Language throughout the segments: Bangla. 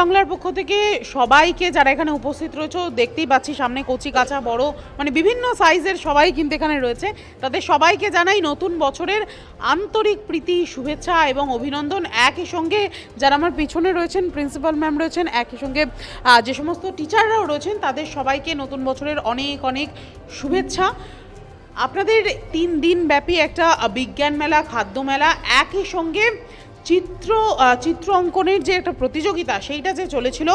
বাংলার পক্ষ থেকে সবাইকে যারা এখানে উপস্থিত রয়েছে দেখতেই পাচ্ছি সামনে কচি, কাঁচা, বড় মানে বিভিন্ন সাইজের সবাই কিন্তু এখানে রয়েছে। তাদের সবাইকে জানাই নতুন বছরের আন্তরিক প্রীতি, শুভেচ্ছা এবং অভিনন্দন। একই সঙ্গে যারা আমার পিছনে রয়েছেন প্রিন্সিপাল ম্যাম রয়েছেন, একই সঙ্গে যে সমস্ত টিচাররাও রয়েছেন, তাদের সবাইকে নতুন বছরের অনেক অনেক শুভেচ্ছা। আপনাদের তিন দিন ব্যাপী একটা বিজ্ঞান মেলা, খাদ্য মেলা, একই সঙ্গে চিত্র চিত্র অঙ্কনের যে একটা প্রতিযোগিতা সেইটা যে চলেছিল,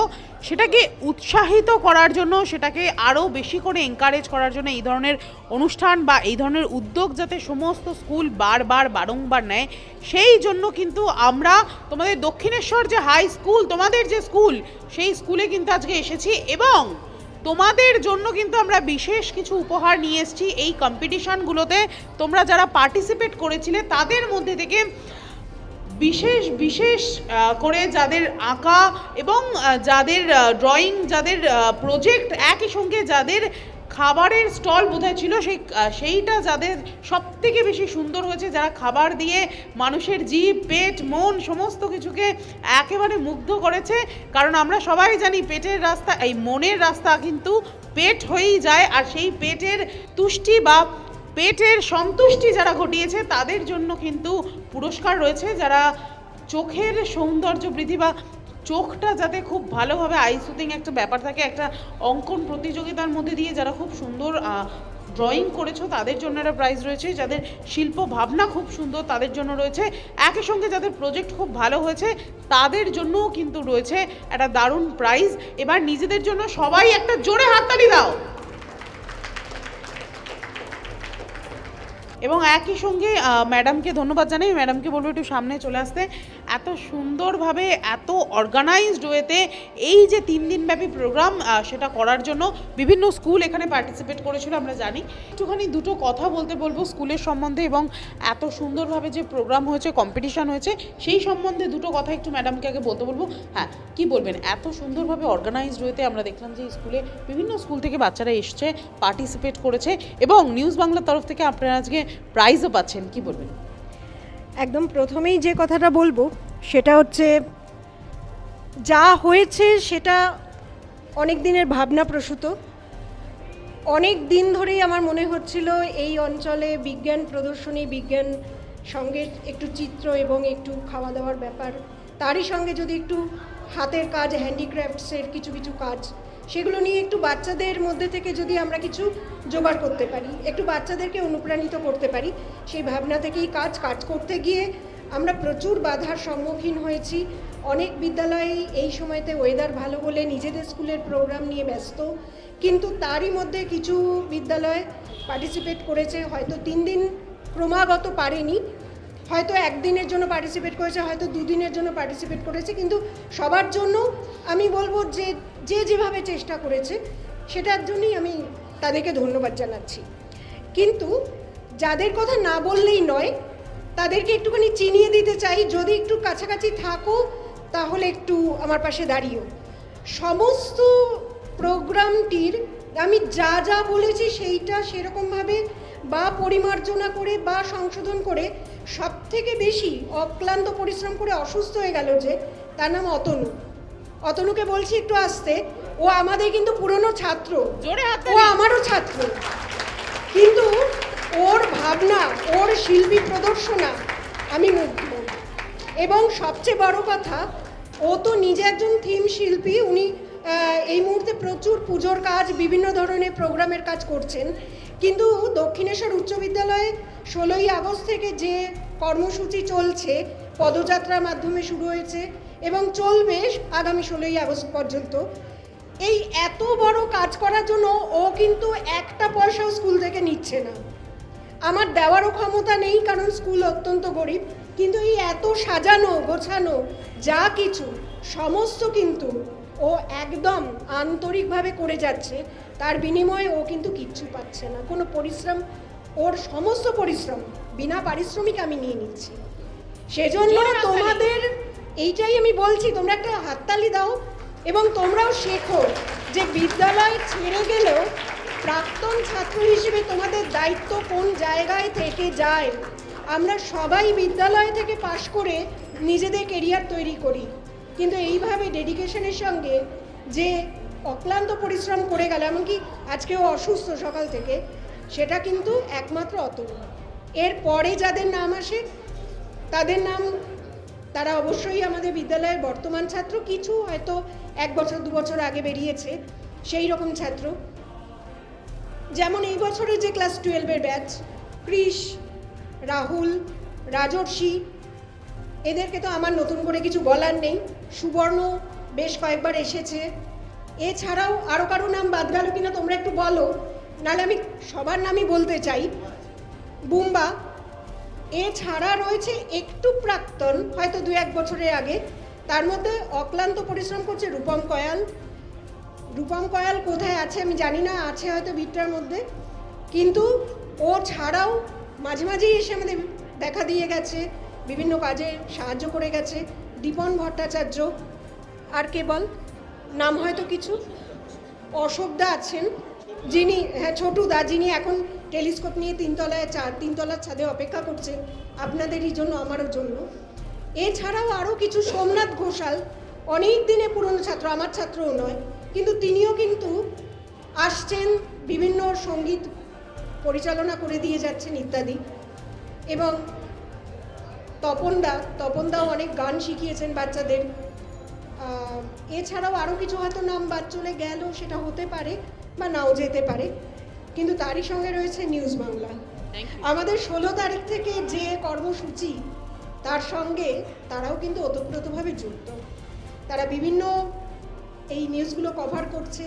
সেটাকে উৎসাহিত করার জন্য, সেটাকে আরও বেশি করে এনকারেজ করার জন্য এই ধরনের অনুষ্ঠান বা এই ধরনের উদ্যোগ যাতে সমস্ত স্কুল বারবার বারংবার নেয়, সেই জন্য কিন্তু আমরা তোমাদের দক্ষিণেশ্বর যে হাই স্কুল, তোমাদের যে স্কুল, সেই স্কুলে কিন্তু আজকে এসেছি এবং তোমাদের জন্য কিন্তু আমরা বিশেষ কিছু উপহার নিয়ে এসেছি। এই কম্পিটিশনগুলোতে তোমরা যারা পার্টিসিপেট করেছিলে, তাদের মধ্যে থেকে বিশেষ বিশেষ করে যাদের আঁকা এবং যাদের ড্রয়িং যাদের প্রজেক্ট একই সঙ্গে যাদের খাবারের স্টল বোধহয় ছিল সেই সেইটা যাদের সব থেকে বেশি সুন্দর হয়েছে। যারা খাবার দিয়ে মানুষের জীব, পেট, মন সমস্ত কিছুকে একেবারে মুগ্ধ করেছে। কারণ আমরা সবাই জানি পেটের রাস্তা, এই মনের রাস্তা কিন্তু পেট হয়েই যায়। আর সেই পেটের তুষ্টি বা পেটের সন্তুষ্টি যারা ঘটিয়েছে, তাদের জন্য কিন্তু পুরস্কার রয়েছে যারা চোখের সৌন্দর্য বৃদ্ধি বা চোখটা যাতে খুব ভালোভাবে আই সুতিং একটা ব্যাপার থাকে, একটা অঙ্কন প্রতিযোগিতার মধ্যে দিয়ে যারা খুব সুন্দর ড্রয়িং করেছ তাদের জন্য একটা প্রাইজ রয়েছে। যাদের শিল্প ভাবনা খুব সুন্দর তাদের জন্য রয়েছে। একই সঙ্গে যাদের প্রজেক্ট খুব ভালো হয়েছে তাদের জন্যও কিন্তু রয়েছে একটা দারুণ প্রাইজ এবার নিজেদের জন্য সবাই একটা জোরে হাততালি দাও। এবং একই সঙ্গে ম্যাডামকে ধন্যবাদ জানাই। ম্যাডামকে বলব একটু সামনে চলে আসতে। এত সুন্দরভাবে, এত অর্গানাইজড ওয়েতে এই যে তিন দিনব্যাপী প্রোগ্রাম সেটা করার জন্য বিভিন্ন স্কুল এখানে পার্টিসিপেট করেছিল, আমরা জানি। একটুখানি দুটো কথা বলতে বলব স্কুলের সম্বন্ধে এবং এত সুন্দরভাবে যে প্রোগ্রাম হয়েছে কম্পিটিশান হয়েছে, সেই সম্বন্ধে দুটো কথা একটু ম্যাডামকে আগে বলতে বলব। হ্যাঁ কি বলবেন? এত সুন্দরভাবে অর্গানাইজড ওয়েতে আমরা দেখলাম যে স্কুলে বিভিন্ন স্কুল থেকে বাচ্চারা এসছে পার্টিসিপেট করেছে এবং নিউজ বাংলার তরফ থেকে আপনারা আজকে প্রাইজও পাচ্ছেন, কি বলবেন? একদম প্রথমেই যে কথাটা বলব, সেটা হচ্ছে যা হয়েছে সেটা অনেক দিনের ভাবনা প্রসূত অনেক দিন ধরেই আমার মনে হচ্ছিল এই অঞ্চলে বিজ্ঞান প্রদর্শনী, বিজ্ঞান সঙ্গে একটু চিত্র এবং একটু খাওয়া দাওয়ার ব্যাপার, তারই সঙ্গে যদি একটু হাতের কাজ, হ্যান্ডিক্রাফটসের কিছু কিছু কাজ সেগুলো নিয়ে একটু বাচ্চাদের মধ্যে থেকে যদি আমরা কিছু জোগাড় করতে পারি, একটু বাচ্চাদেরকে অনুপ্রাণিত করতে পারি, সেই ভাবনা থেকেই কাজ কাজ করতে গিয়ে আমরা প্রচুর বাধার সম্মুখীন হয়েছি। অনেক বিদ্যালয়েই এই সময়তে ওয়েদার ভালো বলে নিজেদের স্কুলের প্রোগ্রাম নিয়ে ব্যস্ত। কিন্তু তারই মধ্যে কিছু বিদ্যালয় পার্টিসিপেট করেছে, হয়তো তিন দিন ক্রমাগত পারেনি। হয়তো একদিনের জন্য পার্টিসিপেট করেছে, হয়তো দুদিনের জন্য পার্টিসিপেট করেছে, কিন্তু সবার জন্য আমি বলব যে যে যেভাবে চেষ্টা করেছে, সেটার জন্যই আমি তাদেরকে ধন্যবাদ জানাচ্ছি। কিন্তু যাদের কথা না বললেই নয়, তাদেরকে একটুখানি চিনিয়ে দিতে চাই, যদি একটু কাছাকাছি থাকো, তাহলে একটু আমার পাশে দাঁড়িও সমস্ত প্রোগ্রামটির আমি যা যা বলেছি, সেইটা সেরকমভাবে বা পরিমার্জনা করে বা সংশোধন করে সব থেকে বেশি অক্লান্ত পরিশ্রম করে অসুস্থ হয়ে গেল যে তার নাম অতনু। অতনুকে বলছি একটু আসতে ও আমাদের কিন্তু পুরনো ছাত্র। জোরে ও আমারও ছাত্র। কিন্তু ওর ভাবনা ওর শিল্পী প্রদর্শনা আমি মুগ্ধ। এবং সবচেয়ে বড় কথা ও তো নিজে একজন থিম শিল্পী উনি এই মুহূর্তে প্রচুর পুজোর কাজ বিভিন্ন ধরনের প্রোগ্রামের কাজ করছেন। কিন্তু দক্ষিণেশ্বর উচ্চ বিদ্যালয়ে ষোলোই আগস্ট থেকে যে কর্মসূচি চলছে, পদযাত্রার মাধ্যমে শুরু হয়েছে এবং চলবে আগামী ষোলোই আগস্ট পর্যন্ত, এই এত বড় কাজ করার জন্য ও কিন্তু একটা পয়সাও স্কুল থেকে নিচ্ছে না। আমার দেওয়ারও ক্ষমতা নেই, কারণ স্কুল অত্যন্ত গরিব, কিন্তু এই এত সাজানো, গোছানো যা কিছু, সমস্ত কিন্তু ও একদম আন্তরিকভাবে করে যাচ্ছে। তার বিনিময়ে ও কিন্তু কিচ্ছু পাচ্ছে না। কোনো পরিশ্রম ওর সমস্ত পরিশ্রম বিনা পারিশ্রমিক আমি নিয়ে নিচ্ছি। সেজন্য তোমাদের এইটাই আমি বলছি তোমরা একটা হাততালি দাও এবং তোমরাও শেখো যে বিদ্যালয় ছেড়ে গেলেও প্রাক্তন ছাত্র হিসেবে তোমাদের দায়িত্ব কোন জায়গায় থেকে যায়। আমরা সবাই বিদ্যালয় থেকে পাশ করে নিজেদের কেরিয়ার তৈরি করি। কিন্তু এইভাবে ডেডিকেশনের সঙ্গে যে অক্লান্ত পরিশ্রম করে গেল, এমনকি আজকেও অসুস্থ সকাল থেকে, সেটা কিন্তু একমাত্র অতুল। এর পরে যাদের নাম আসে, তাদের নাম তারা অবশ্যই আমাদের বিদ্যালয়ের বর্তমান ছাত্র, কিছু হয়তো এক বছর, দু বছর আগে বেরিয়েছে, সেই রকম ছাত্র। যেমন এই বছরের যে ক্লাস টুয়েলভের ব্যাচ কৃষ, রাহুল, রাজর্ষি এদেরকে তো আমার নতুন করে কিছু বলার নেই। সুবর্ণ বেশ কয়েকবার এসেছে। এছাড়াও আরও কারও নাম বাদ গেল কিনা তোমরা একটু বলো। নাহলে আমি সবার নামই বলতে চাই। বুম্বা, এছাড়া রয়েছে একটু প্রাক্তন, হয়তো দু এক বছরের আগে। তার মধ্যে অক্লান্ত পরিশ্রম করছে রূপম কয়াল। রূপম কয়াল কোথায় আছে আমি জানি না, আছে হয়তো ভিটটার মধ্যে। কিন্তু ও ছাড়াও মাঝে মাঝেই এসে আমাদের দেখা দিয়ে গেছে। বিভিন্ন কাজে সাহায্য করে গেছে। দীপন ভট্টাচার্য আর কেবল নাম হয়তো কিছু। অশোকদা আছেন। যিনি হ্যাঁ ছোটুদা যিনি এখন টেলিস্কোপ নিয়ে তিনতলায় চার তিনতলার ছাদে অপেক্ষা করছেন আপনাদেরই জন্য, আমারও জন্য। এছাড়াও আরও কিছু সোমনাথ ঘোষাল, অনেক দিনে পুরনো ছাত্র, আমার ছাত্রও নয়, কিন্তু তিনিও কিন্তু আসছেন, বিভিন্ন সংগীত পরিচালনা করে দিয়ে যাচ্ছেন ইত্যাদি। এবং তপনদা তপনদাও অনেক গান শিখিয়েছেন বাচ্চাদের। এছাড়াও আরও কিছু হয়তো নাম বাদ চলে গেল সেটা হতে পারে বা নাও যেতে পারে। কিন্তু তারই সঙ্গে রয়েছে নিউজ বাংলা। আমাদের ষোলো তারিখ থেকে যে কর্মসূচি তার সঙ্গে তারাও কিন্তু ওতপ্রোতভাবে যুক্ত। তারা বিভিন্ন এই নিউজগুলো কভার করছে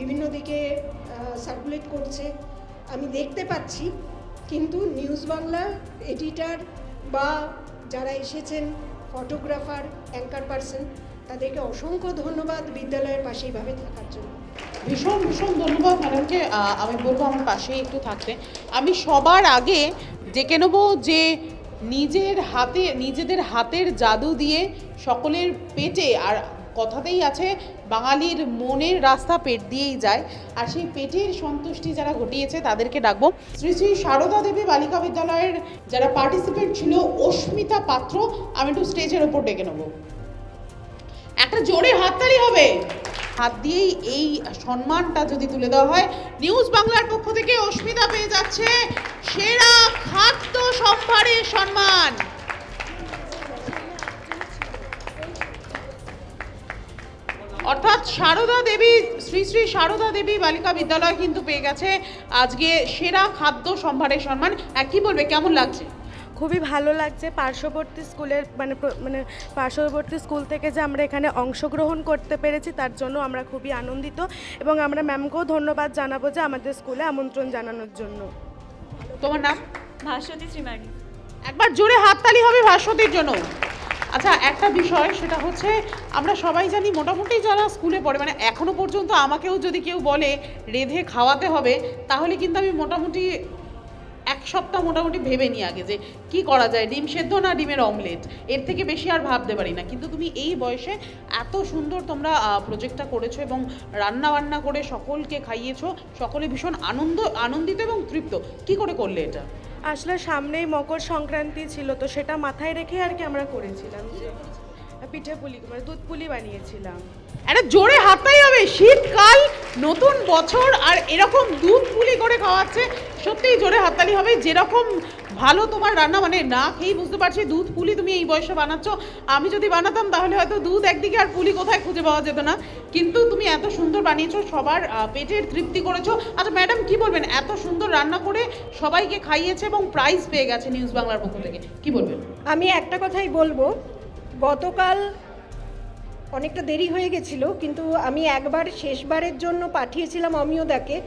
বিভিন্ন দিকে সার্কুলেট করছে। আমি দেখতে পাচ্ছি কিন্তু নিউজ বাংলা এডিটার বা যারা এসেছেন ফটোগ্রাফার অ্যাঙ্কার পারসন তাদেরকে অসংখ্য ধন্যবাদ বিদ্যালয়ের পাশে এইভাবে থাকার জন্য। ভীষণ ভীষণ ধন্যবাদ ম্যাডামকে। আমি বলব আমার পাশেই একটু থাকতে। আমি সবার আগে ডেকে নেব যে নিজের হাতে, নিজেদের হাতের জাদু দিয়ে সকলের পেটে আর কথাতেই আছে, বাঙালির মনের রাস্তা পেট দিয়েই যায়। আর সেই পেটের সন্তুষ্টি যারা ঘটিয়েছে, তাদেরকে ডাকবো। শ্রী শ্রী সারদা দেবী বালিকা বিদ্যালয়ের যারা পার্টিসিপেন্ট ছিল, অস্মিতা পাত্র, আমি একটু স্টেজের ওপর ডেকে নেব। একটা জোরে হাততালি হবে। হাত দিয়েই এই সম্মানটা যদি তুলে দেওয়া হয় নিউজ বাংলার পক্ষ থেকে অস্মিতা পেয়ে যাচ্ছে। সেরা খাদ্য সম্ভারের সম্মান। অর্থাৎ সারদা দেবী শ্রী শ্রী সারদা দেবী বালিকা বিদ্যালয় কিন্তু পেয়ে গেছে আজকে সেরা খাদ্য সম্ভারের সম্মান। আর কি বলবে কেমন লাগছে? খুবই ভালো লাগছে পার্শ্ববর্তী স্কুলের মানে মানে পার্শ্ববর্তী স্কুল থেকে যে আমরা এখানে অংশগ্রহণ করতে পেরেছি তার জন্য আমরা খুবই আনন্দিত এবং আমরা ম্যামকেও ধন্যবাদ জানাব যে আমাদের স্কুলে আমন্ত্রণ জানানোর জন্য। তোমার নাম? ভাস্বতী শ্রীমাগী একবার জোরে হাততালি হবে ভাস্বতীর জন্য। আচ্ছা একটা বিষয়, সেটা হচ্ছে আমরা সবাই জানি মোটামুটি যারা স্কুলে পড়ে মানে এখনও পর্যন্ত আমাকেও যদি কেউ বলে রেধে খাওয়াতে হবে, তাহলে কিন্তু আমি মোটামুটি এক সপ্তাহ মোটামুটি ভেবে নিই আগে যে কি করা যায়, ডিম সেদ্ধ না ডিমের অমলেট? এর থেকে বেশি আর ভাবতে পারি না। কিন্তু তুমি এই বয়সে এত সুন্দর তোমরা প্রজেক্টটা করেছ এবং রান্না বান্না করে সকলকে খাইয়েছো, সকলে ভীষণ আনন্দ, আনন্দিত এবং তৃপ্ত। কি করে করলে এটা? আসলে সামনেই মকর সংক্রান্তি ছিল তো সেটা মাথায় রেখে আর কি আমরা করেছিলাম। যে পিঠে পুলি মানে দুধ পুলি বানিয়েছিলাম। একটা জোরে হাততাই হবে। শীতকাল নতুন বছর আর এরকম দুধ পুলি করে খাওয়াচ্ছে সত্যিই জোরে হাততালি হবে। যেরকম ভালো তোমার রান্না মানে না খেয়েই বুঝতে পারছি দুধ পুলি তুমি এই বয়সে বানাচ্ছ। আমি যদি বানাতাম তাহলে হয়তো দুধ একদিকে আর পুলি কোথায় খুঁজে পাওয়া যেত না। কিন্তু তুমি এত সুন্দর বানিয়েছো সবার পেটের তৃপ্তি করেছ। আচ্ছা ম্যাডাম কি বলবেন? এত সুন্দর রান্না করে সবাইকে খাইয়েছে এবং প্রাইজ পেয়ে গেছে নিউজ বাংলার পক্ষ থেকে। কি বলবেন? আমি একটা কথাই বলব গতকাল অনেকটা দেরি হয়ে গেছিল, কিন্তু আমি একবার শেষবারের জন্য পাঠিয়েছিলাম অমিয়দাকে।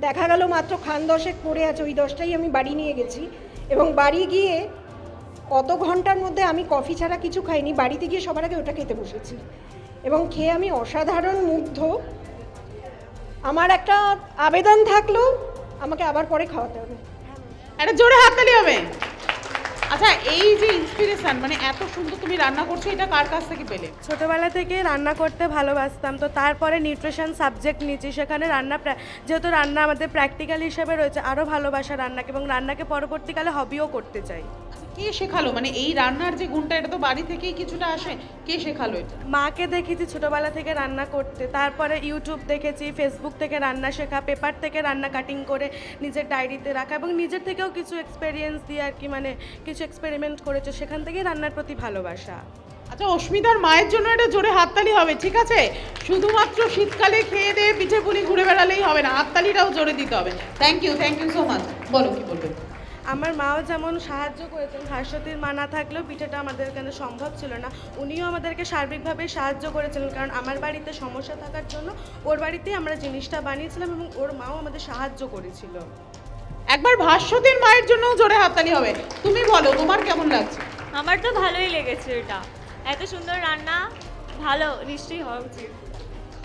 দেখা গেল মাত্র খান দশেক পড়ে আছে, ওই দশটাই আমি বাড়ি নিয়ে গেছি। এবং বাড়ি গিয়ে কত ঘণ্টার মধ্যে আমি কফি ছাড়া কিছু খাইনি, বাড়িতে গিয়ে সবার আগে ওটা খেতে বসেছি। এবং খেয়ে আমি অসাধারণ মুগ্ধ। আমার একটা আবেদন থাকল, আমাকে আবার পরে খাওয়াতে হবে। একটা জোরে হাততালি হবে? আচ্ছা এই যে ইন্সপিরেশন মানে এত সুন্দর তুমি রান্না করছ, এটা কার কাছ থেকে পেলে? ছোটবেলা থেকে রান্না করতে ভালোবাসতাম, তো তারপরে নিউট্রিশন সাবজেক্ট নিয়েছি, সেখানে রান্না যেহেতু রান্না আমাদের প্র্যাকটিক্যাল হিসেবে রয়েছে আরও ভালোবাসা রান্নাকে এবং রান্নাকে পরবর্তীকালে হবিও করতে চাই। কে শেখালো? মানে এই রান্নার যে গুণটা এটা তো বাড়ি থেকেই কিছুটা আসে। কে শেখালো এটা? মাকে দেখেছি ছোটোবেলা থেকে রান্না করতে। তারপরে ইউটিউব দেখেছি ফেসবুক থেকে রান্না শেখা পেপার থেকে রান্না কাটিং করে নিজের ডায়েরিতে রাখা এবং নিজের থেকেও কিছু এক্সপেরিয়েন্স দিয়ে আর কি মানে কিছু এক্সপেরিমেন্ট করেছে। সেখান থেকেই রান্নার প্রতি ভালোবাসা। আচ্ছা অস্মিতার মায়ের জন্য এটা জোরে হাততালি হবে ঠিক আছে? শুধুমাত্র শীতকালে খেয়ে দিয়ে পিঠে পুলি ঘুরে বেড়ালেই হবে না হাততালিটাও জোরে দিতে হবে। Thank you thank you so much বলো কি বলবে? আমার মাও যেমন সাহায্য করেছেন ভাস্বতীর মা না থাকলেও পিঠেটা আমাদের এখানে সম্ভব ছিল না। উনিও আমাদেরকে সার্বিকভাবে সাহায্য করেছিলেন কারণ আমার বাড়িতে সমস্যা থাকার জন্য ওর বাড়িতেই আমরা জিনিসটা বানিয়েছিলাম এবং ওর মাও আমাদের সাহায্য করেছিল। একবার ভাস্বতীর মায়ের জন্য জোরে হাততালি হবে। তুমি বলো তোমার কেমন লাগছে? আমার তো ভালোই লেগেছে এটা। এত সুন্দর রান্না ভালো নিশ্চয়ই হওয়া উচিত।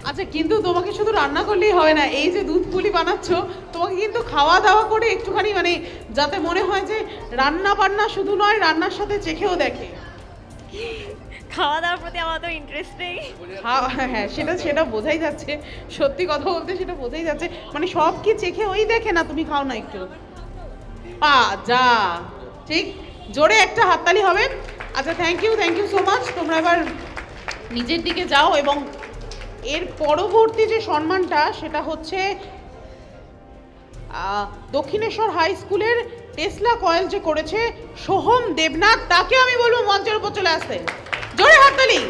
আচ্ছা কিন্তু তোমাকে শুধু রান্না করলেই হবে না এই যে দুধ পুলি বানাচ্ছ তোমাকে কিন্তু খাওয়া দাওয়া করে একটুখানি মানে যাতে মনে হয় যে রান্না বান্না শুধু নয় রান্নার সাথে চেখেও দেখে। খাওয়া দাওয়ার প্রতি আমার তো ইন্টারেস্ট নেই। খাওয়া- হ্যাঁ সেটা সেটা বোঝাই যাচ্ছে। সত্যি কথা বলতে সেটা বোঝাই যাচ্ছে। মানে সব কি চেখে ওই দেখে না তুমি খাও না একটু? পা যা ঠিক। জোরে একটা হাততালি হবে। আচ্ছা thank you thank you so much তোমরা এবার নিজের দিকে যাও এবং এর পরবর্তী যে সম্মানটা, সেটা হচ্ছে দক্ষিণেশ্বর হাই স্কুলের টেসলা কয়েল যে করেছে, সোহম দেবনাথ তাকে আমি বলব মঞ্চের উপর চলে আসতে। জোরে হাততালি!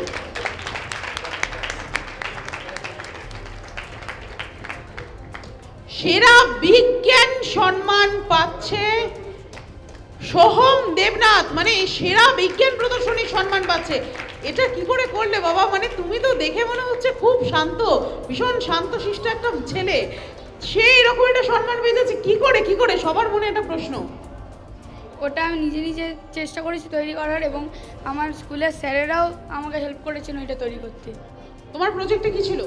সেরা বিজ্ঞান সম্মান পাচ্ছে সোহম দেবনাথ মানে সেরা বিজ্ঞান প্রদর্শনী সম্মান পাচ্ছে। এটা কি করে করলে বাবা? মানে তুমি তো দেখে মনে হচ্ছে খুব শান্ত ভীষণ শান্তশিষ্ট একটা ছেলে। সেই এরকম একটা সম্মান পেয়েছে কি করে কি করে? সবার মনে একটা প্রশ্ন। ওটা আমি নিজে নিজে চেষ্টা করেছি তৈরি করার এবং আমার স্কুলের স্যারেরাও আমাকে হেল্প করেছেন ওইটা তৈরি করতে। তোমার প্রজেক্টে কি ছিল?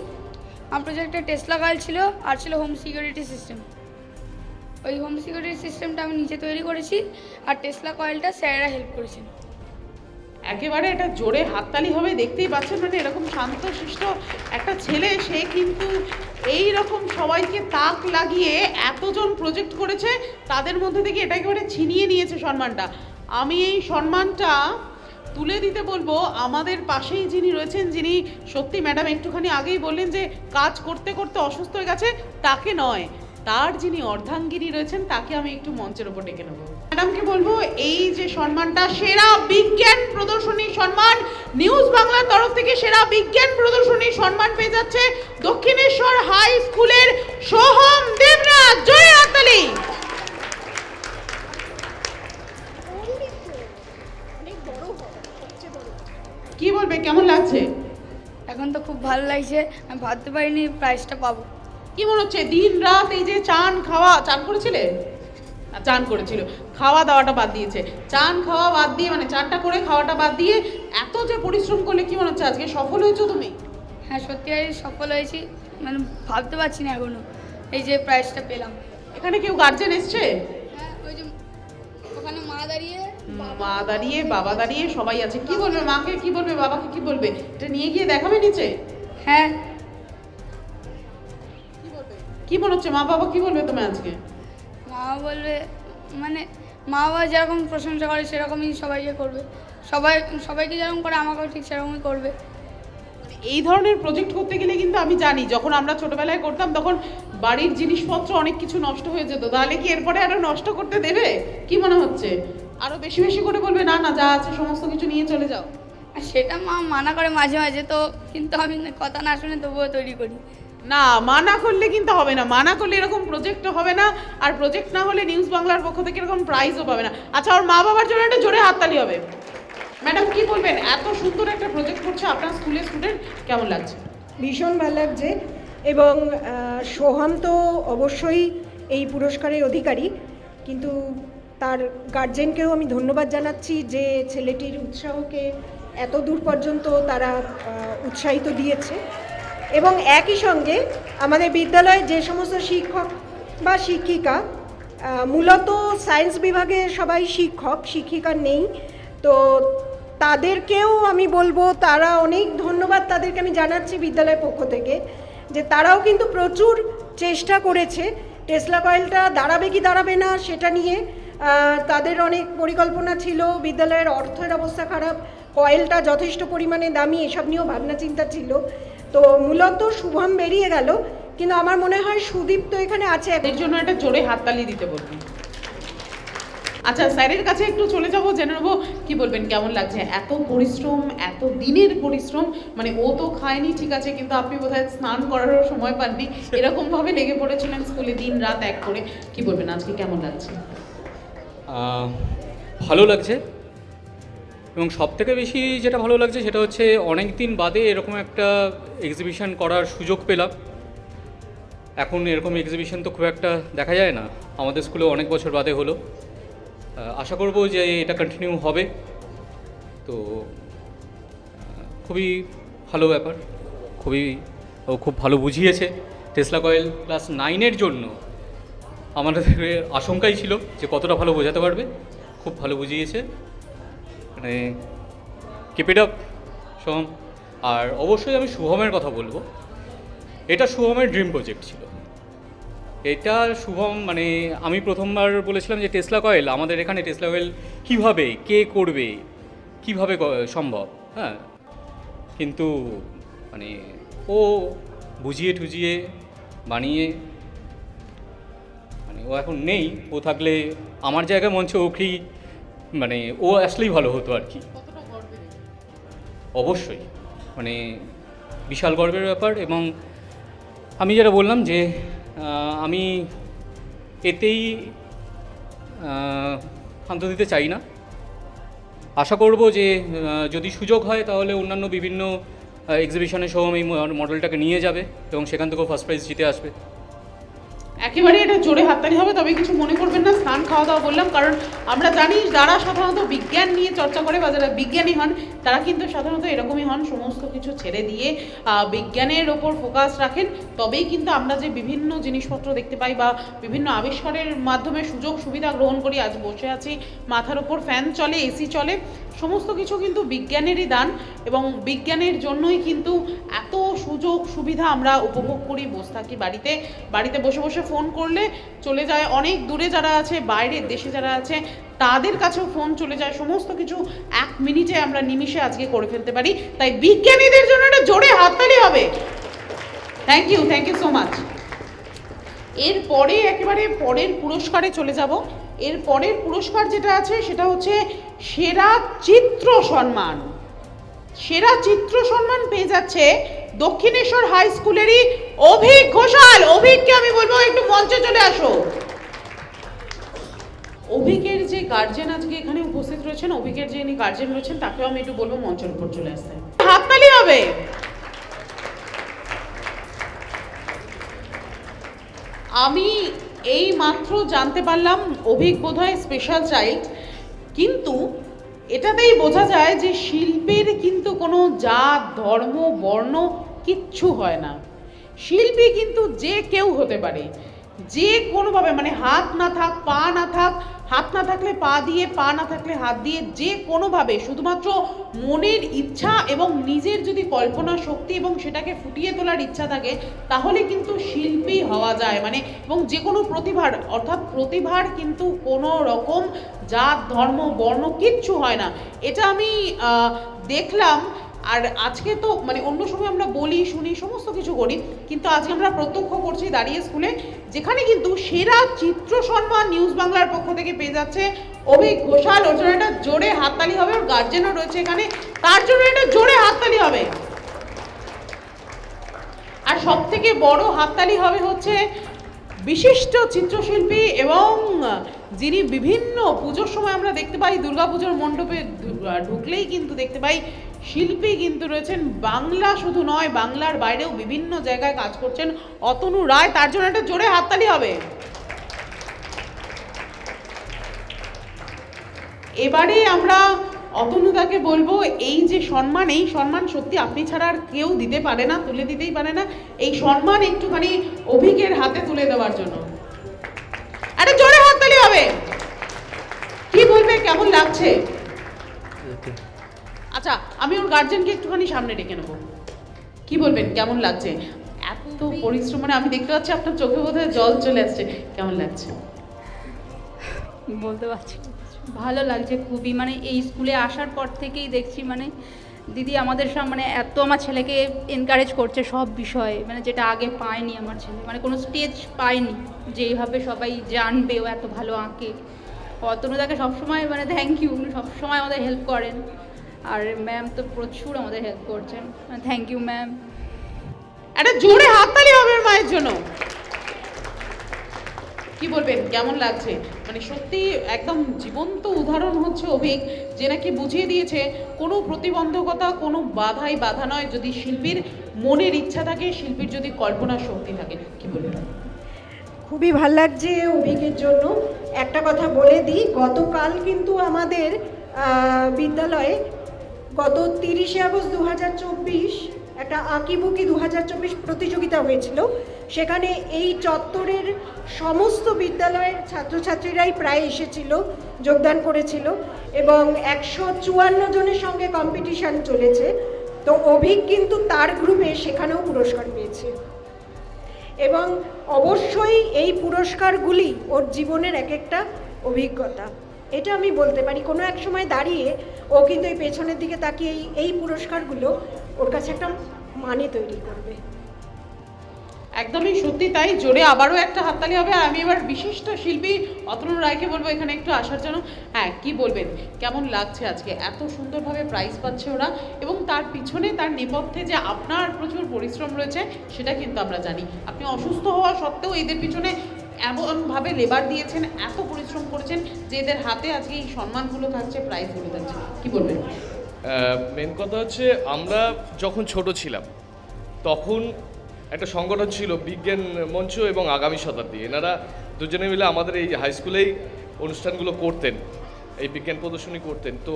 আমার প্রজেক্টে টেসলা কয়েল ছিল আর ছিল হোম সিকিউরিটি সিস্টেম ওই হোম সিকিউরিটি সিস্টেমটা আমি নিজে তৈরি করেছি আর টেসলা কয়েলটা স্যারেরা হেল্প করেছেন। একেবারে এটা জোরে হাততালি হবে, দেখতেই পাচ্ছেন মানে এরকম শান্ত শিষ্ট একটা ছেলে, সে কিন্তু এই রকম সবাইকে তাক লাগিয়ে এতজন প্রজেক্ট করেছে, তাদের মধ্যে থেকে এটা একেবারে ছিনিয়ে নিয়েছে সম্মানটা। আমি এই সম্মানটা তুলে দিতে বলব আমাদের পাশেই যিনি রয়েছেন, যিনি সত্যি ম্যাডাম একটুখানি আগেই বললেন যে কাজ করতে করতে অসুস্থ হয়ে গেছে, তাকে নয়, তার যিনি অর্ধাঙ্গিনী রয়েছেন, তাকে আমি একটু মঞ্চের ওপর ডেকে নেব। ম্যাডামকে বলব এই যে সম্মানটা সেরা বিজ্ঞান প্রদর্শনী সম্মান নিউজ বাংলার তরফ থেকে সেরা বিজ্ঞান প্রদর্শনী সম্মান পেয়ে যাচ্ছে দক্ষিণেশ্বর হাই স্কুলের সোহম দেবনাথ। জয় হাততালি! কি বলবে কেমন লাগছে? এখন তো খুব ভালো লাগছে আমি ভাবতে পারিনি প্রাইজটা পাবো। কি মনে হচ্ছে দিন রাত এই যে চান খাওয়া চান করেছিলে? চান করেছিল। খাওয়া দাওয়াটা বাদ দিয়েছে। চান খাওয়া বাদ দিয়ে মানে চানটা করে খাওয়াটা বাদ দিয়ে এত যে পরিশ্রম করলে কি মনে হচ্ছে আজকে? সফল হয়েছো তুমি? হ্যাঁ সত্যি সফল হয়েছি। মানে ভাবতে পারছি না এখনও। এই যে প্রাইজটা পেলাম। এখানে কেউ গার্জেন এসছে? হ্যাঁ ওখানে মা দাঁড়িয়ে মা দাঁড়িয়ে। বাবা দাঁড়িয়ে সবাই আছে। কি বলবে মাকে? কি বলবে বাবাকে? কি বলবে? এটা নিয়ে গিয়ে দেখাবে নিচে? হ্যাঁ। কি মনে হচ্ছে মা বাবা কি বলবে তুমি আজকে? মা বলবে মানে মা বাবা যেরকম প্রশংসা করে সেরকমই সবাইকে করবে। সবাই সবাইকে যেরকম করে আমাকেও ঠিক সেরকমই করবে। মানে এই ধরনের প্রজেক্ট করতে গেলে কিন্তু আমি জানি যখন আমরা ছোটবেলায় করতাম তখন বাড়ির জিনিসপত্র অনেক কিছু নষ্ট হয়ে যেত। তাহলে কি এরপরে আরও নষ্ট করতে দেবে? কি মনে হচ্ছে? আরও বেশি বেশি করে বলবে না না যা আছে সমস্ত কিছু নিয়ে চলে যাও। সেটা মা মানা করে মাঝে মাঝে তো কিন্তু আমি কথা না শুনে তবুও তৈরি করি। না, মানা করলে কিন্তু হবে না। মানা করলে এরকম প্রজেক্ট হবে না, আর প্রজেক্ট না হলে নিউজ বাংলার পক্ষ থেকে এরকম প্রাইজও পাবে না। আচ্ছা ওর মা বাবার জন্য একটা জোরে হাততালি হবে। ম্যাডাম, কি বলবেন? এত সুন্দর একটা প্রজেক্ট করছে আপনার স্কুলের স্টুডেন্ট কেমন লাগছে? ভীষণ ভালো লাগছে, এবং সোহাম তো অবশ্যই এই পুরস্কারের অধিকারী, কিন্তু তার গার্জেনকেও আমি ধন্যবাদ জানাচ্ছি যে ছেলেটির উৎসাহকে এত দূর পর্যন্ত তারা উৎসাহিত দিয়েছে। এবং একই সঙ্গে আমাদের বিদ্যালয়ে যে সমস্ত শিক্ষক বা শিক্ষিকা মূলত সায়েন্স বিভাগে সবাই শিক্ষক, শিক্ষিকা নেই। তো তাদেরকেও আমি বলব, তারা অনেক ধন্যবাদ তাদেরকে আমি জানাচ্ছি বিদ্যালয়ের পক্ষ থেকে, যে তারাও কিন্তু প্রচুর চেষ্টা করেছে। টেসলা কয়েলটা দাঁড়াবে কি দাঁড়াবে না সেটা নিয়ে তাদের অনেক পরিকল্পনা ছিল, বিদ্যালয়ের অর্থের অবস্থা খারাপ, কয়েলটা যথেষ্ট পরিমাণে দামি, এসব নিয়েও ভাবনা চিন্তা ছিল। তো মূলত শুভম বেরিয়ে গেল কিন্তু আমার মনে হয় সুদীপ তো এখানে আছে এদের জন্য একটা জোরে হাততালি দিতে বলব। আচ্ছা স্যারের কাছে একটু চলে যাব জেনে নেব কি বলবেন কেমন লাগছে? এত পরিশ্রম এত দিনের পরিশ্রম মানে ও তো খায়নি ঠিক আছে কিন্তু আপনি বোধহয় স্নান করারও সময় পাননি। এরকম ভাবে লেগে পড়েছিলেন স্কুলে দিন রাত এক করে। কি বলবেন আজকে কেমন লাগছে? ভালো লাগছে। এবং সব থেকে বেশি যেটা ভালো লাগছে সেটা হচ্ছে অনেক দিন বাদে এরকম একটা এক্সিবিশন করার সুযোগ পেলাম। এখন এরকম এক্সিবিশন তো খুব একটা দেখা যায় না। আমাদের স্কুলে অনেক বছর বাদে হলো। আশা করব যে এটা কন্টিনিউ হবে। তো খুবই ভালো ব্যাপার। খুবই, ও খুব ভালো বুঝিয়েছে। টেসলা কয়েল ক্লাস নাইনের জন্য আমাদের আশঙ্কাই ছিল যে কতটা ভালো বোঝাতে পারবে। খুব ভালো বুঝিয়েছে। মানে কিপ ইট আপ সোহম। আর অবশ্যই আমি শুভমের কথা বলব। এটা শুভমের ড্রিম প্রজেক্ট ছিল। এটা শুভম মানে আমি প্রথমবার বলেছিলাম যে টেসলা কয়েল আমাদের এখানে টেসলা কয়েল কীভাবে, কে করবে, কীভাবে সম্ভব হ্যাঁ? কিন্তু মানে ও বুঝিয়ে টুজিয়ে বানিয়ে মানে ও এখন নেই। ও থাকলে আমার জায়গায় মঞ্চে ওকেই মানে ও আসলেই ভালো হতো আর কি। অবশ্যই। মানে বিশাল গর্বের ব্যাপার এবং আমি যেটা বললাম যে আমি এতেই ক্ষান্ত দিতে চাই না। আশা করব যে যদি সুযোগ হয় তাহলে অন্যান্য বিভিন্ন এক্সিবিশনের সহ আমি মডেলটাকে নিয়ে যাবে এবং সেখান থেকেও ফার্স্ট প্রাইজ জিতে আসবে। একেবারে এটা জোরে হাততালি হবে, তবে কিছু মনে করবেন না, স্নান খাওয়া দাওয়া বললাম, কারণ আমরা জানি যারা সাধারণত বিজ্ঞান নিয়ে চর্চা করে বা যারা বিজ্ঞানী হন, তারা কিন্তু সাধারণত এরকমই হন, সমস্ত কিছু ছেড়ে দিয়ে বিজ্ঞানের ওপর ফোকাস রাখেন, তবেই কিন্তু আমরা যে বিভিন্ন জিনিসপত্র দেখতে পাই বা বিভিন্ন আবিষ্কারের মাধ্যমে সুযোগ সুবিধা গ্রহণ করি, আজ বসে আছি, মাথার ওপর ফ্যান চলে এসি চলে সমস্ত কিছু কিন্তু বিজ্ঞানেরই দান এবং বিজ্ঞানের জন্যই কিন্তু এত সুযোগ, সুবিধা আমরা উপভোগ করি বসে থাকি বাড়িতে। বাড়িতে বসে বসে ফোন করলে চলে যায় অনেক দূরে যারা আছে, বাইরের দেশে যারা আছে, তাদের কাছেও ফোন চলে যায়। সমস্ত কিছু এক মিনিটে আমরা নিমিষে আজকে করে ফেলতে পারি। তাই বিজ্ঞানীদের জন্য একটা জোরে হাততালি হবে। Thank you thank you so much এরপরে একেবারে পরের পুরস্কারে চলে যাব। এর পরের পুরস্কার যেটা আছে, সেটা হচ্ছে সেরা চিত্র সম্মান। সেরা চিত্র সম্মান পেয়ে যাচ্ছে দক্ষিণেশ্বর হাই স্কুলেরই অভিক ঘোষাল। অভিককে আমি বলব, একটু মঞ্চে চলে আসো। অভিকের যে গার্জেন আজকে এখানে উপস্থিত রয়েছেন, অভিকের যে ইনি গার্জেন রয়েছেন, তাকেও আমি একটু বলব, মঞ্চের উপর চলে আসতে। হাততালি হবে। আমি এই মাত্র জানতে পারলাম, অভিক বোধহয় স্পেশাল চাইল্ড কিন্তু এটাতেই বোঝা যায় যে শিল্পের কিন্তু কোনো জাত, ধর্ম, বর্ণ কিচ্ছু হয় না। শিল্পী কিন্তু যে কেউ হতে পারে। যে কোনোভাবে মানে হাত না থাক, পা না থাক, হাত না থাকলে পা দিয়ে, পা না থাকলে হাত দিয়ে যে কোনোভাবে শুধুমাত্র মনের ইচ্ছা এবং নিজের যদি কল্পনা শক্তি এবং সেটাকে ফুটিয়ে তোলার ইচ্ছা থাকে, তাহলে কিন্তু শিল্পী হওয়া যায়। মানে এবং যে কোনো প্রতিভার, অর্থাৎ প্রতিভার কিন্তু কোনো রকম জাত, ধর্ম, বর্ণ কিচ্ছু হয় না। এটা আমি দেখলাম আর আজকে তো মানে অন্য সময় আমরা বলি, শুনি, সমস্ত কিছু করি, কিন্তু আজকে আমরা প্রত্যক্ষ করছি দাঁড়িয়ে স্কুলে, যেখানে কিন্তু সেরা চিত্র সম্মান নিউজ বাংলার পক্ষ থেকে পেয়ে যাচ্ছে অভিক ঘোষাল। ওর জন্য একটা জোরে হাততালি হবে, ওর গার্জেনও রয়েছে এখানে। তার জন্য একটা জোরে হাততালি হবে। আর সব থেকে বড় হাততালি হবে হচ্ছে বিশিষ্ট চিত্রশিল্পী এবং যিনি বিভিন্ন পুজোর সময় আমরা দেখতে পাই, দুর্গাপুজোর মণ্ডপে ঢুকলেই কিন্তু দেখতে পাই শিল্পী কিন্তু রয়েছেন বাংলা শুধু নয় বাংলার বাইরেও বিভিন্ন জায়গায় কাজ করছেন অতনু রায়। তার জন্য একটা জোরে হাততালি হবে। এবারে আমরা অতনুদাকে বলব এই যে সম্মান এই সম্মান সত্যি আপনি ছাড়া আর কেউ দিতে পারে না তুলে দিতেই পারে না। এই সম্মান একটুখানি অভিকের হাতে তুলে দেওয়ার জন্য। আরে জোরে হাততালি হবে। কি বলবে কেমন লাগছে? আচ্ছা আমি ওর গার্জেনকে একটুখানি সামনে ডেকে নেব। কি বলবেন? কেমন লাগছে? এত পরিশ্রম মানে আমি দেখতে পাচ্ছি আপনার চোখে বোধহয় জল চলে আসছে। কেমন লাগছে? বলতে পারছি ভালো লাগছে খুবই। মানে এই স্কুলে আসার পর থেকেই দেখছি মানে দিদি আমাদের সব মানে এত আমার ছেলেকে এনকারেজ করছে সব বিষয়ে। মানে যেটা আগে পায়নি আমার ছেলে। মানে কোনো স্টেজ পায়নি যে এইভাবে সবাই জানবে, ও এত ভালো আঁকে। অতনুদাকে সবসময় মানে থ্যাংক ইউ সবসময় আমাদের হেল্প করেন। আর ম্যাম তো প্রচুর আমাদের হেল্প করছেন। থ্যাংক ইউ ম্যাম একটা জোরে হাততালি হবে মায়ের জন্য। কি বলবেন? কেমন লাগছে? মানে সত্যি একদম জীবন্ত উদাহরণ হচ্ছে অভিক, যে নাকি বুঝিয়ে দিয়েছে, কোনো প্রতিবন্ধকতা, কোনো বাধাই বাধা নয়। যদি শিল্পীর মনের ইচ্ছা থাকে, শিল্পীর যদি কল্পনা শক্তি থাকে, কি বলবেন? খুবই ভালো লাগছে অভিকের জন্য। একটা কথা বলে দিই, গতকাল কিন্তু আমাদের বিদ্যালয়ে গত তিরিশে আগস্ট দু হাজার চব্বিশ একটা আঁকিবুকি দু হাজার চব্বিশ প্রতিযোগিতা হয়েছিল। সেখানে এই চত্বরের সমস্ত বিদ্যালয়ের ছাত্রছাত্রীরাই প্রায় এসেছিল, যোগদান করেছিল এবং একশো চুয়ান্ন জনের সঙ্গে কম্পিটিশান চলেছে। তো অভিক কিন্তু তার গ্রুপে সেখানেও পুরস্কার পেয়েছে। এবং অবশ্যই এই পুরস্কারগুলি ওর জীবনের এক একটা অভিজ্ঞতা। এটা আমি বলতে পারি, কোনো এক সময় দাঁড়িয়ে ও কিন্তু এই পেছনের দিকে তাকিয়ে এই এই পুরস্কারগুলো ওর কাছে একটা মানে তৈরি করবে। একদমই সত্যি তাই, জোরে আবারও একটা হাততালি হবে। আর আমি এবার বিশিষ্ট শিল্পী অতনু রায়কে বলব এখানে একটু আসার জন্য। হ্যাঁ কি বলবেন? কেমন লাগছে আজকে? এত সুন্দরভাবে প্রাইজ পাচ্ছে ওরা এবং তার পিছনে তার নেপথ্যে যে আপনার প্রচুর পরিশ্রম রয়েছে, সেটা কিন্তু আমরা জানি। আপনি অসুস্থ হওয়া সত্ত্বেও এদের পিছনে এমনভাবে লেবার দিয়েছেন, এত পরিশ্রম করেছেন যে এদের হাতে আজকে এই সম্মানগুলো থাকছে প্রাইজগুলো থাকছে। কি বলবেন? মেন কথা হচ্ছে আমরা যখন ছোট ছিলাম, তখন একটা সংগঠন ছিল বিজ্ঞান মঞ্চ এবং আগামী শতাব্দী। এনারা দুজনে মিলে আমাদের এই হাই স্কুলেই অনুষ্ঠানগুলো করতেন, এই বিজ্ঞান প্রদর্শনী করতেন। তো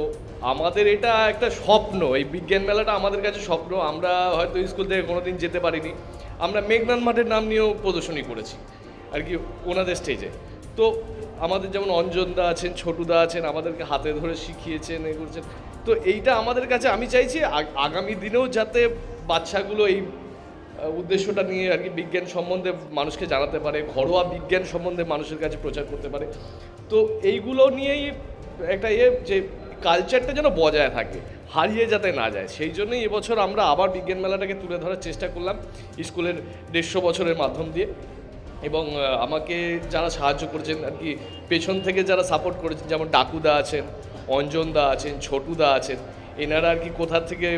আমাদের এটা একটা স্বপ্ন, এই বিজ্ঞান মেলাটা আমাদের কাছে স্বপ্ন। আমরা হয়তো স্কুল থেকে কোনোদিন যেতে পারিনি। আমরা মেঘনান মাঠের নাম নিয়েও প্রদর্শনী করেছি। আর কি ওনাদের স্টেজে তো আমাদের যেমন অঞ্জনদা আছেন, ছোটুদা আছেন, আমাদেরকে হাতে ধরে শিখিয়েছেন, এ করছেন। তো এইটা আমাদের কাছে আমি চাইছি আগামী দিনেও যাতে বাচ্চাগুলো এই উদ্দেশ্যটা নিয়ে আর কি বিজ্ঞান সম্বন্ধে মানুষকে জানাতে পারে, ঘরোয়া বিজ্ঞান সম্বন্ধে মানুষের কাছে প্রচার করতে পারে। তো এইগুলো নিয়েই একটা ইয়ে যে কালচারটা যেন বজায় থাকে, হারিয়ে যাতে না যায়। সেই জন্যই এবছর আমরা আবার বিজ্ঞান মেলাটাকে তুলে ধরার চেষ্টা করলাম, স্কুলের দেড়শো বছরের মাধ্যম দিয়ে। এবং আমাকে যারা সাহায্য করেছেন আর কি, পেছন থেকে যারা সাপোর্ট করেছেন, যেমন ডাকুদা আছেন, অঞ্জনদা আছেন, ছোটুদা আছেন, এনারা আর কি কোথা থেকে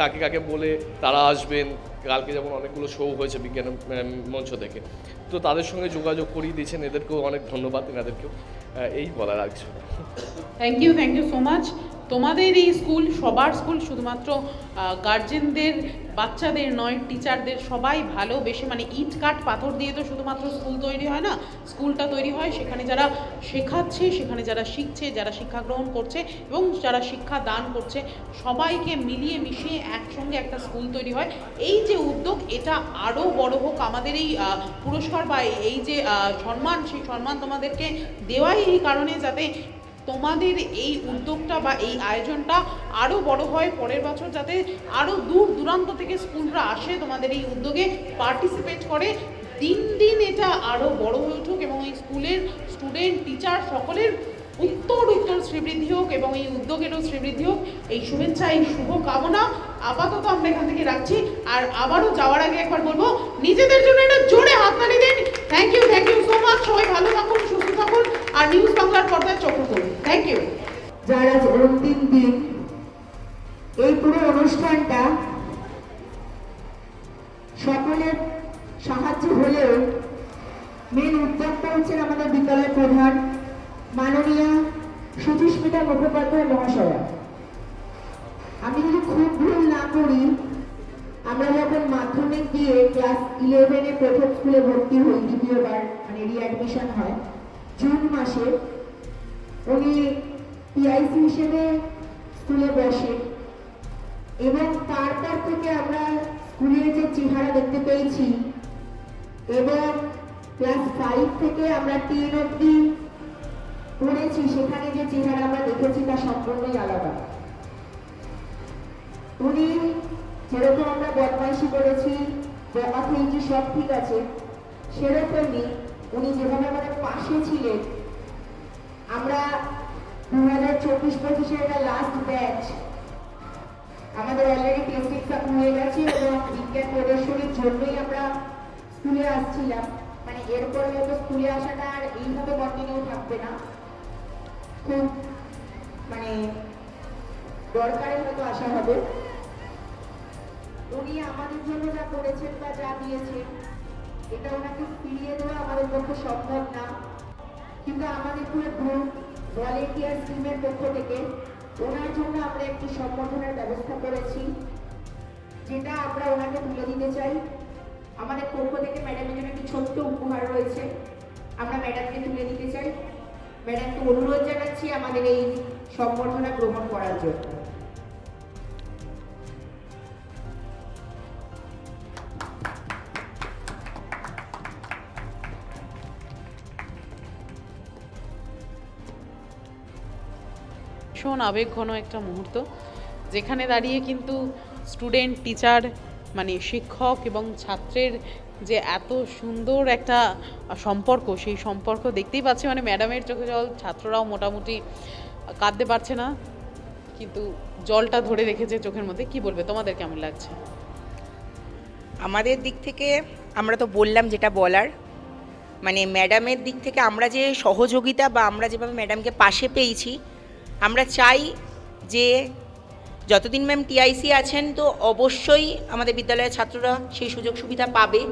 কাকে কাকে বলে তারা আসবেন। কালকে যেমন অনেকগুলো শো হয়েছে বিজ্ঞান মঞ্চ থেকে। তো তাদের সঙ্গে যোগাযোগ করিয়ে দিয়েছেন, এদেরকেও অনেক ধন্যবাদ, এনাদেরকেও। এই বলার আছে thank you thank you so much তোমাদের এই স্কুল, সবার স্কুল শুধুমাত্র গার্জেনদের বাচ্চাদের নয় টিচারদের সবাই ভালোবেসে মানে ইট, কাঠ, পাথর দিয়ে তো শুধুমাত্র স্কুল তৈরি হয় না, স্কুলটা তৈরি হয় সেখানে যারা শেখাচ্ছে, সেখানে যারা শিখছে, যারা শিক্ষা গ্রহণ করছে এবং যারা শিক্ষা দান করছে, সবাইকে মিলিয়ে মিশিয়ে একসঙ্গে একটা স্কুল তৈরি হয়। এই যে উদ্যোগ, এটা আরও বড় হোক, আমাদের এই পুরস্কার বা এই যে সম্মান, সেই সম্মান তোমাদেরকে দেওয়াই এই কারণে যাতে তোমাদের এই উদ্যোগটা বা এই আয়োজনটা আরও বড় হয় পরের বছর যাতে আরও দূর দূরান্ত থেকে স্কুলরা আসে তোমাদের এই উদ্যোগে পার্টিসিপেট করে। দিন দিন এটা আরও বড় হয়ে উঠুক এবং এই স্কুলের স্টুডেন্ট টিচার সকলের উত্তর উত্তর শ্রীবৃদ্ধি হোক এবং এই উদ্যোগেরও শ্রীবৃদ্ধি হোক। এই শুভেচ্ছা, এই শুভ কামনা আপাতত আমরা এখান থেকে রাখছি। আর আবারও যাওয়ার আগে একবার বলব, নিজেদের জন্য একটা জোরে হাত হাততালি দিন। Thank you thank you so much সবাই ভালো থাকুন, সুস্থ থাকুন। আর নিউজ বাংলার পর্দায় চক্র করুন থ্যাংক ইউ যার আজ দিন, এই পুরো অনুষ্ঠানটা সকলের সাহায্য হলেও মেন উদ্যোক্তা হচ্ছেন আমাদের বিদ্যালয়ের প্রধান মাননীয় সুচিস্মিতা মুখোপাধ্যায় মহাশয়া, আমি যদি খুব ভুল না করি, আমরা যখন মাধ্যমিক দিয়ে ক্লাস ইলেভেনে প্রথম স্কুলে ভর্তি হই, দ্বিতীয়বার মানে রিঅ্যাডমিশন হয়, জুন মাসে, উনি পিআইসি হিসেবে স্কুলে বসে এবং তারপর থেকে আমরা স্কুলের যে চেহারা দেখতে পেয়েছি এবং ক্লাস ফাইভ থেকে আমরা টেন অব্দি পড়েছি সেখানে যে চেহারা আমরা দেখেছি তা সম্পূর্ণই আলাদা। উনি যেরকম আমরা বদমাইশি করেছি, বকা খেয়েছি, সব ঠিক আছে, সেরকমই উনি যেভাবে আমাদের পাশে ছিলেন, আমরা দু হাজার চব্বিশ পঁচিশে এটা লাস্ট ব্যাচ আমাদের অলরেডি টেস্ট এক্সাম হয়ে গেছে এবং বিজ্ঞান প্রদর্শনীর জন্যই আমরা স্কুলে আসছিলাম। মানে এরপরে হয়তো স্কুলে আসাটা আর এইভাবে কন্টিনিউ থাকবে না। খুব মানে দরকারের মতো আসা হবে। উনি আমাদের জন্য যা করেছেন বা যা দিয়েছেন, এটা ওনাকে ফিরিয়ে দেওয়া আমাদের পক্ষে সম্ভব না। কিন্তু আমাদের পুরো গ্রুপ ভলেন্টিয়ার স্কিমের পক্ষ থেকে ওনার জন্য আমরা একটি সম্বর্ধনার ব্যবস্থা করেছি, যেটা আমরা ওনাকে তুলে দিতে চাই। আমাদের পক্ষ থেকে ম্যাডামের জন্য একটি ছোট্ট উপহার রয়েছে। আমরা ম্যাডামকে তুলে দিতে চাই। ম্যাডামকে অনুরোধ জানাচ্ছি আমাদের এই সম্বর্ধনা গ্রহণ করার জন্য। ভীষণ আবেগঘন একটা মুহূর্ত, যেখানে দাঁড়িয়ে কিন্তু স্টুডেন্ট টিচার মানে শিক্ষক এবং ছাত্রের যে এত সুন্দর একটা সম্পর্ক, সেই সম্পর্ক দেখতেই পাচ্ছি। মানে ম্যাডামের চোখে জল, ছাত্ররাও মোটামুটি কাঁদতে পারছে না। কিন্তু জলটা ধরে রেখেছে চোখের মধ্যে। কি বলবে? তোমাদের কেমন লাগছে? আমাদের দিক থেকে আমরা তো বললাম যেটা বলার। মানে ম্যাডামের দিক থেকে আমরা যে সহযোগিতা বা আমরা যেভাবে ম্যাডামকে পাশে পেয়েছি, আমরা চাই যে যতদিন ম্যাম টিআইসি আছেন, তো অবশ্যই আমাদের বিদ্যালয়ের ছাত্ররা সেই সুযোগ সুবিধা পাবে।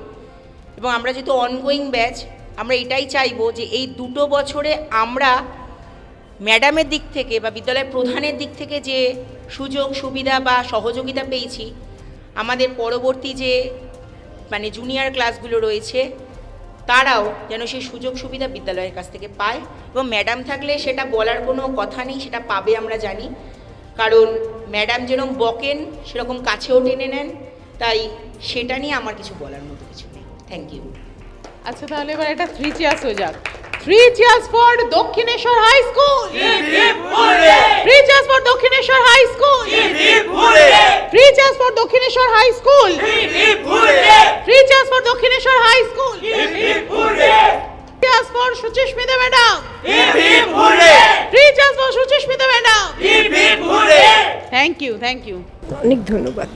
এবং আমরা যেহেতু অনগোয়িং ব্যাচ আমরা এটাই চাইব যে এই দুটো বছরে আমরা ম্যাডামের দিক থেকে বা বিদ্যালয়ের প্রধানের দিক থেকে যে সুযোগ, সুবিধা বা সহযোগিতা পেয়েছি, আমাদের পরবর্তী যে মানে জুনিয়র ক্লাসগুলো রয়েছে, তারাও যেন সেই সুযোগ সুবিধা বিদ্যালয়ের কাছ থেকে পায়। এবং ম্যাডাম থাকলে সেটা বলার কোনো কথা নেই, সেটা পাবে আমরা জানি। কারণ ম্যাডাম যেরকম বকেন সেরকম কাছেও টেনে নেন তাই সেটা নিয়ে আমার কিছু বলার মতো কিছু নেই। থ্যাংক ইউ আচ্ছা তাহলে এবার এটা থ্রি চেয়ার্স হয়ে যাক। Three cheers for Dakshineswar high school three cheers for Dakshineswar high school three cheers for Dakshineswar high school three cheers for Dakshineswar high school cheers for Suchismita madam three cheers for Suchismita madam thank you thank you অনেক ধন্যবাদ।